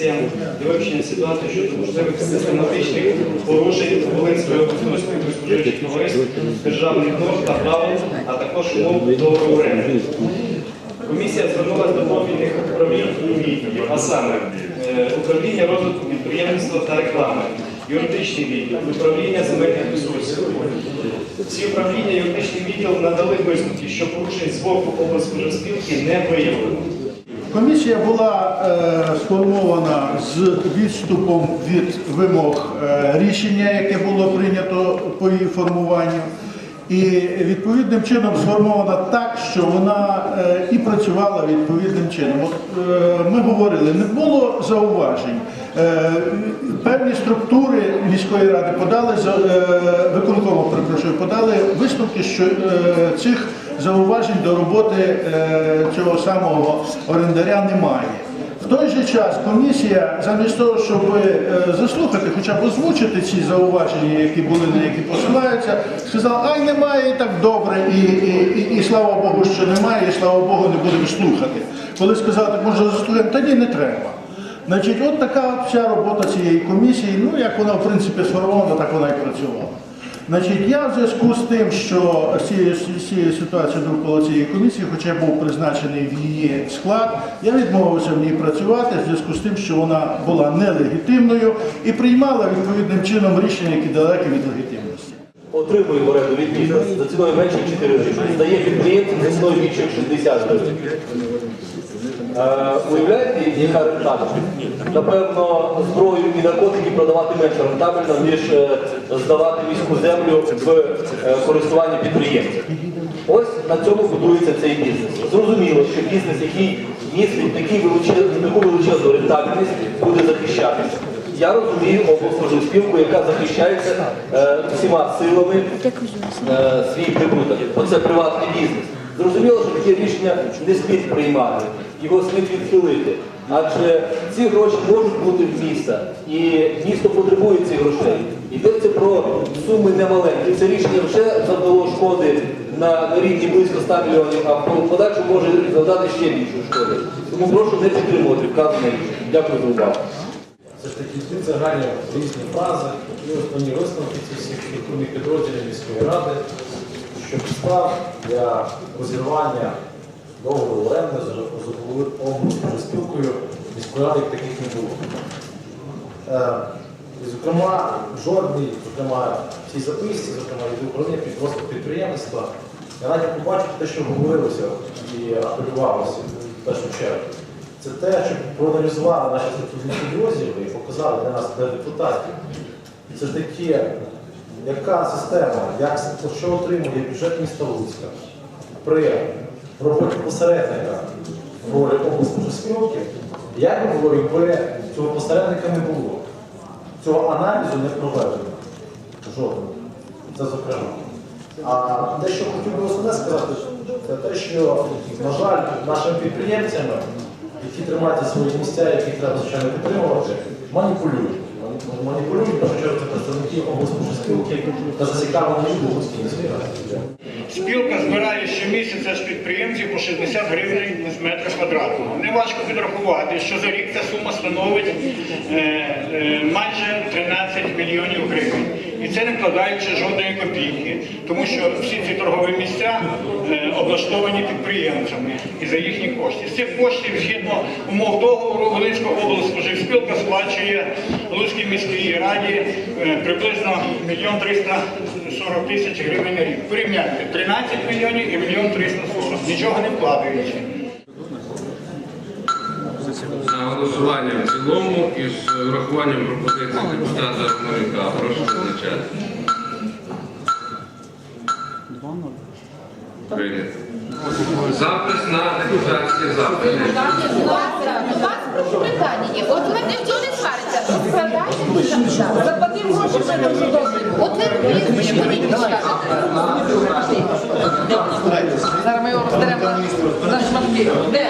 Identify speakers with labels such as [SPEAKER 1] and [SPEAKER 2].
[SPEAKER 1] і вивчення ситуації щодо можливих систематичних порушень Волинської обласної споживчих товариств, державних норм та правил, а також умов договору оренди. Комісія звернулася до профільних управлінь а саме е, управління розвитку підприємництва та реклами, юридичний відділ, управління земельних ресурсів. Ці управління юридичний відділ надали висновки, що порушень з боку облспоживспілки не виявлено.
[SPEAKER 2] Комісія була е, сформована з відступом від вимог е, рішення, яке було прийнято по її формуванню. І відповідним чином сформована так, що вона е, і працювала відповідним чином. От, е, ми говорили, не було зауважень. Е, певні структури міської ради подали е, виконкому, перепрошую, подали висновки, що е, цих зауважень до роботи цього самого орендаря немає. В той же час комісія, замість того, щоб заслухати, хоча б озвучити ці зауваження, які були на які посилаються, сказала, ай немає і так добре, і, і, і, і слава Богу, що немає, і слава Богу, не будемо слухати. Коли сказали, так може заслухати, та не треба. Значить, от така вся робота цієї комісії, ну як вона в принципі сформована, так вона і працювала. Значить, я в зв'язку з тим, що з цією, ситуацією довкола цієї комісії, хоча був призначений в її склад, я відмовився в ній працювати в зв'язку з тим, що вона була нелегітимною і приймала відповідним чином рішення, які далекі від легітимності.
[SPEAKER 3] Отримує в оренду від бізнесу за ціною менше 4 гривні. Здає підприємцям за ціною більше 60 гривень. Е, уявляєте, яка рентабельність? Напевно, зброю і наркотики продавати менш рентабельно, ніж е, здавати міську землю в е, користування підприємців. Ось на цьому будується цей бізнес. Зрозуміло, що бізнес, який містить таку величезну рентабельність, буде захищатися. Я розумію обласну спілку, яка захищається е, всіма силами е, свій прибуток. Оце приватний бізнес. Зрозуміло, що таке рішення не слід приймати, його слід відхилити. Адже ці гроші можуть бути в міста, і місто потребує цих грошей. Йдеться про суми немаленькі. Це рішення вже завдало шкоди на, на рівні близько 100 мільйонів, а в подальшому може завдати ще більшу шкоди. Тому прошу не підтримувати вказане рішення. Дякую за увагу.
[SPEAKER 4] Ж таки ці загальні різні фрази і основні висновки цих структурних підрозділів міської ради, що підстав для розірвання договору оренди з обласною спілкою міської ради таких не було. Е, І, зокрема, жодний, зокрема, цій записці, зокрема, від управління під розвиток підприємництва, я навіть побачив те, що говорилося і апелювалося в першу чергу. Це те, що проаналізували наші структурні підрозділи і показали для нас, для депутатів. Це ж таки, яка система, як, що отримує бюджет міста Луцька при роботі посередника в ролі обласної спілки, як би було, якби цього посередника не було. Цього аналізу не проведено. Жодного. Це зокрема. А те, що хотів би основне сказати, це те, що, на жаль, нашими підприємцями, які тримають свої місця, які треба, звичайно, підтримувати, маніпулюють. Маніпулюють, першу чергу, це представники обласної спілки та зацікавлені в Луцькій міській.
[SPEAKER 5] Спілка збирає щомісяця з підприємців по 60 гривень з метра квадратного. Неважко підрахувати, що за рік ця сума становить е, е, майже 13 мільйонів гривень. І це не вкладаючи жодної копійки, тому що всі ці торгові місця е, облаштовані підприємцями і за їхні кошти. З цих коштів, згідно умов договору, Волинська область споживспілка сплачує Луцькій міській раді е, приблизно мільйон 340 тисяч гривень на рік. Порівняйте 13 мільйонів і мільйон 340. Нічого не вкладаючи.
[SPEAKER 6] На голосування в цілому із врахуванням пропозицій депутата Марика. Прошу визначати. Прийнято. Запис на депутатські запити.
[SPEAKER 7] Будь ласка, у вас прошу питання є. От ви ніхто не свариться. От складайте Заплатив гроші, що там вже добре. От ви прізвище мені. Зараз ми його розберемо на шматки. Де?